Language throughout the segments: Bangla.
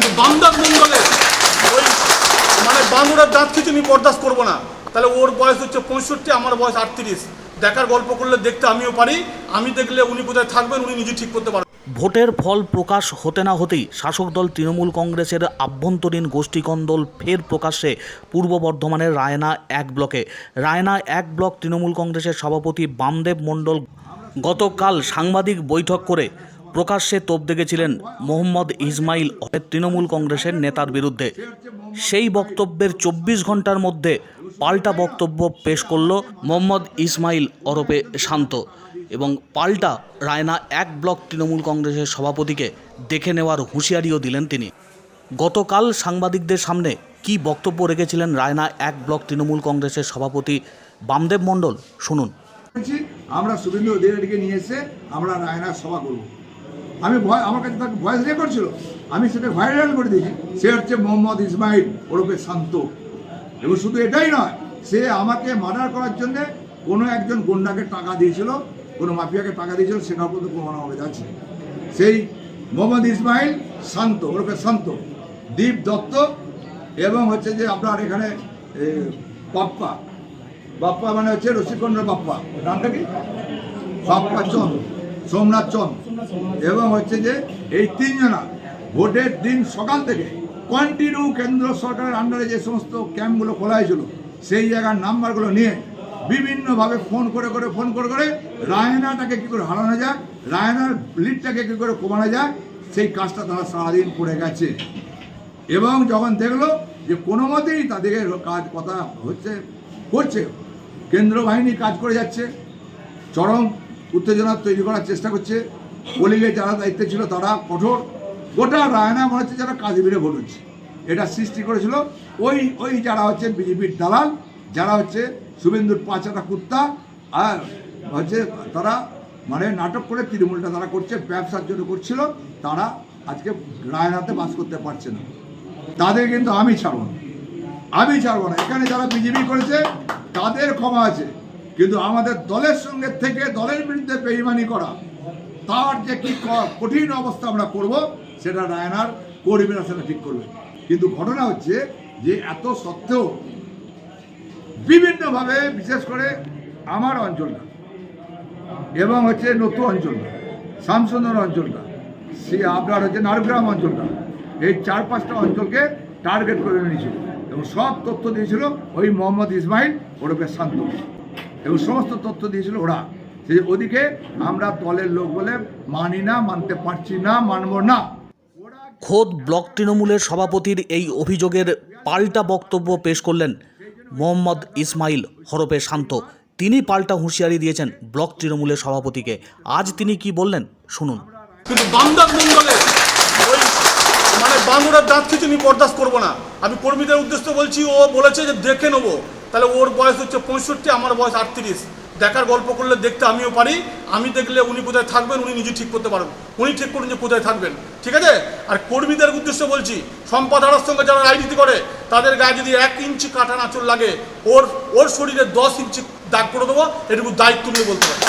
কিন্তু বামদাস মন্ডলে ওই মানে বান্দরের দাঁত কিছু আমি বরদাস্ত করব না? তাহলে ওর বয়স হচ্ছে পঁয়ষট্টি, আমার বয়স আটত্রিশ। দেখার গল্প করলে দেখতে আমিও পারি, আমি দেখলে উনি কোথায় থাকবেন, উনি নিজে ঠিক করতে পারবেন। ভোটের ফল প্রকাশ হতে না হতেই শাসক দল তৃণমূল কংগ্রেসের আভ্যন্তরীণ গোষ্ঠীকন্দল ফের প্রকাশ্যে পূর্ব বর্ধমানের রায়না এক ব্লকে। রায়না এক ব্লক তৃণমূল কংগ্রেসের সভাপতি বামদেব মণ্ডল গতকাল সাংবাদিক বৈঠক করে প্রকাশ্যে তোপ দেখেছিলেন মোহাম্মদ ইসমাইল তৃণমূল কংগ্রেসের নেতার বিরুদ্ধে। সেই বক্তব্যের চব্বিশ ঘণ্টার মধ্যে পাল্টা বক্তব্য পেশ করল মোহাম্মদ ইসমাইল অরপে শান্ত এবং পাল্টা রায়না এক ব্লক তৃণমূল কংগ্রেসের সভাপতিকে দেখে নেওয়ার হুঁশিয়ারিও দিলেন তিনি। গতকাল সাংবাদিকদের সামনে কি বক্তব্য রেখেছিলেন রায়না এক ব্লক তৃণমূল কংগ্রেসের সভাপতি বামদেব মণ্ডল? শুনুন। আমরা শুভেন্দু অধিকারীকে নিয়ে এসে আমরা রায়নার সভা করব। আমি ভয় আমার কাছে তাকে ভয়েস রেকর্ড ছিল। আমি সেটা ভাইরাল করে দিয়েছি। সে হচ্ছে মোহাম্মদ ইসমাইল ওরফে শান্ত। এবং শুধু এটাই নয় সে আমাকে মার্ডার করার জন্য কোনো একজন গুন্ডাকে টাকা দিয়েছিল কোনো মাফিয়াকে টাকা দিয়েছিল সেটাও কিন্তু প্রমাণ হবে যাচ্ছে সেই মোহাম্মদ ইসমাইল শান্ত ওরফে শান্ত দীপ দত্ত এবং হচ্ছে যে আপনার এখানে এ, পাপ্পা বাপ্পা মানে হচ্ছে রসিকন্দ্র বাপ্পা। নামটা কি? বাপ্পা চন্দ। সোমনাথ চন্দ। এবং হচ্ছে যে এই তিনজনা ভোটের দিন সকাল থেকে কন্টিনিউ কেন্দ্র সরকারের আন্ডারে যে সমস্ত ক্যাম্পগুলো খোলা হয়েছিল, সেই জায়গার নাম্বারগুলো নিয়ে বিভিন্নভাবে ফোন করে করে ফোন করে করে রায়নাটাকে কী করে হারানো যায়, রায়নার লিডটাকে কী করে কমানো যায়, সেই কাজটা তারা সারাদিন করে গেছে। এবং যখন দেখল যে কোনো মতেই তাদেরকে কাজ কথা হচ্ছে, করছে কেন্দ্র বাহিনী কাজ করে যাচ্ছে, চরম উত্তেজনা তৈরি করার চেষ্টা করছে। পোলিংয়ে যারা দায়িত্বে ছিল তারা কঠোর। গোটা রায়না মনে হচ্ছে যারা কাজবিরে ভোট হচ্ছে। এটা সৃষ্টি করেছিল ওই ওই যারা হচ্ছে বিজেপির দালাল, যারা হচ্ছে শুভেন্দুর পাঁচাটা কুত্তা, আর হচ্ছে তারা মানে নাটক করে তৃণমূলটা তারা করছে, ব্যবসার জন্য করছিল, তারা আজকে রায়নাতে বাস করতে পারছে না। তাদের কিন্তু আমি ছাড়ব না। আমি ছাড়ব না। এখানে যারা বিজেপি করেছে, তাদের ক্ষমা আছে। কিন্তু আমাদের দলের সঙ্গে থেকে দলের বিরুদ্ধে বেইমানি করা, তার যে কি কঠিন অবস্থা আমরা করব, সেটা রায়নার কর্মীরা সেটা ঠিক করবে। কিন্তু ঘটনা হচ্ছে যে এত সত্ত্বেও বিভিন্নভাবে, বিশেষ করে আমার অঞ্চলটা এবং হচ্ছে নতুন অঞ্চলটা শামসুন্দর অঞ্চলটা সে আপনার হচ্ছে নারগ্রাম অঞ্চলটা এই চার পাঁচটা অঞ্চলকে টার্গেট করে নিয়েছিল, এবং সব তথ্য দিয়েছিল ওই মোহাম্মদ ইসমাইল ওরফে শান্ত। এবং সমস্ত তথ্য দিয়েছিল ওরা। সেই ওদিকে আমরা দলের লোক বলে মানি না মানতে পারছি না মানব না। খোদ ব্লক তৃণমূলের সভাপতির এই অভিযোগের পাল্টা বক্তব্য পেশ করলেন মোহাম্মদ ইসমাইল হরপে শান্ত। তিনি পাল্টা হুঁশিয়ারি দিয়েছেন ব্লক তৃণমূলের সভাপতিকে। আজ তিনি কি বললেন শুনুন। কিন্তু বামদাস মন্ডলে ওই মানে বান্দরের দাঁত কিছু আমি বরদাস্ত করব না। আমি কর্মীদের উদ্দেশ্যে বলছি ও বলেছে যে দেখে নেব। তাহলে ওর বয়স হচ্ছে পঁয়ষট্টি, আমার বয়স আটত্রিশ। দেখার গল্প করলে দেখতে আমিও পারি, আমি দেখলে উনি কোথায় থাকবেন, উনি নিজে ঠিক করতে পারবেন। উনি ঠিক করুন যে কোথায় থাকবেন, ঠিক আছে? আর কর্মীদের উদ্দেশ্যে বলছি সম্পাদারার সঙ্গে যারা রাজনীতি করে, তাদের গায়ে যদি এক ইঞ্চি কাটা নাচল লাগে, ওর ওর শরীরে দশ ইঞ্চি দাগ করে দেবো, এটুকু দায়িত্ব নিয়ে বলতে পারি।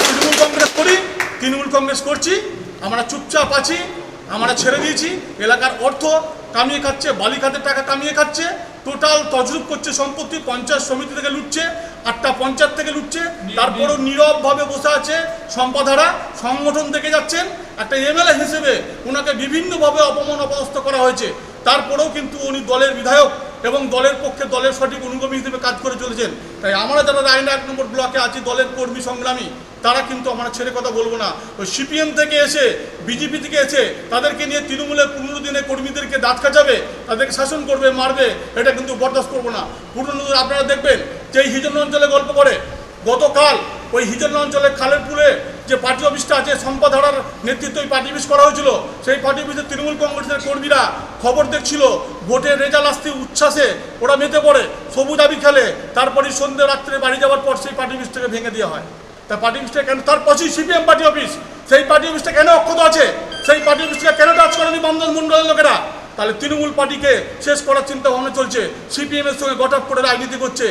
তৃণমূল কংগ্রেস করি, তৃণমূল কংগ্রেস করছি, আমরা চুপচাপ আছি, আমরা ছেড়ে দিয়েছি, এলাকার অর্থ কামিয়ে খাচ্ছে বালিখাতের টাকা কামিয়ে খাচ্ছে টোটাল তজরুপ করছে সম্পত্তি পঞ্চায়েত সমিতি থেকে লুটছে আটটা পঞ্চায়েত থেকে লুটছে তারপরও নীরবভাবে বসে আছে সম্পাধারা সংগঠন থেকে যাচ্ছেন একটা এমএলএ হিসেবে ওনাকে বিভিন্নভাবে অপমান অপদস্থ করা হয়েছে। তারপরেও কিন্তু উনি দলের বিধায়ক এবং দলের পক্ষে দলের সঠিক অনুগামী হিসেবে কাজ করে চলেছেন। তাই আমরা যারা রায়না এক নম্বর ব্লকে আছি, দলের কর্মী সংগ্রামী, তারা কিন্তু আমরা ছেড়ে কথা বলব না। ওই সিপিএম থেকে এসে, বিজেপি থেকে এসে তাদেরকে নিয়ে তৃণমূলের পনেরো দিনে কর্মীদেরকে দাঁত কাচাবে, তাদেরকে শাসন করবে, মারবে, এটা কিন্তু বরদাস্ত করব না। পুরনো আপনারা দেখবেন যে হিজন অঞ্চলে গল্প করে, গতকাল ওই হিজন অঞ্চলে খালেরপুরে যে পার্টি অফিসটা আছে, সম্পাধারার নেতৃত্বে ওই পার্টি অফিস করা হয়েছিল, সেই পার্টি অফিসে তৃণমূল কংগ্রেসের কর্মীরা খবর দেখছিল ভোটের রেজাল্ট আসতে উচ্ছ্বাসে ওরা মেতে পড়ে, সবুজ আবি খেলে তারপরে সন্ধ্যে রাত্রে বাড়ি যাওয়ার পর সেই পার্টি অফিসটাকে ভেঙে দেওয়া হয়। তা পার্টি অফিসটা কেন, তার পাশেই সিপিএম পার্টি অফিস, সেই পার্টি অফিসটা কেন অক্ষত আছে? সেই পার্টি অফিসটা কেন টাচ করেনি বামদল মন্ডলের লোকেরা? তাহলে তৃণমূল পার্টিকে শেষ করার চিন্তা ভাবনা চলছে সিপিএম এর সঙ্গে গটাপ করে রাজনীতি করছে।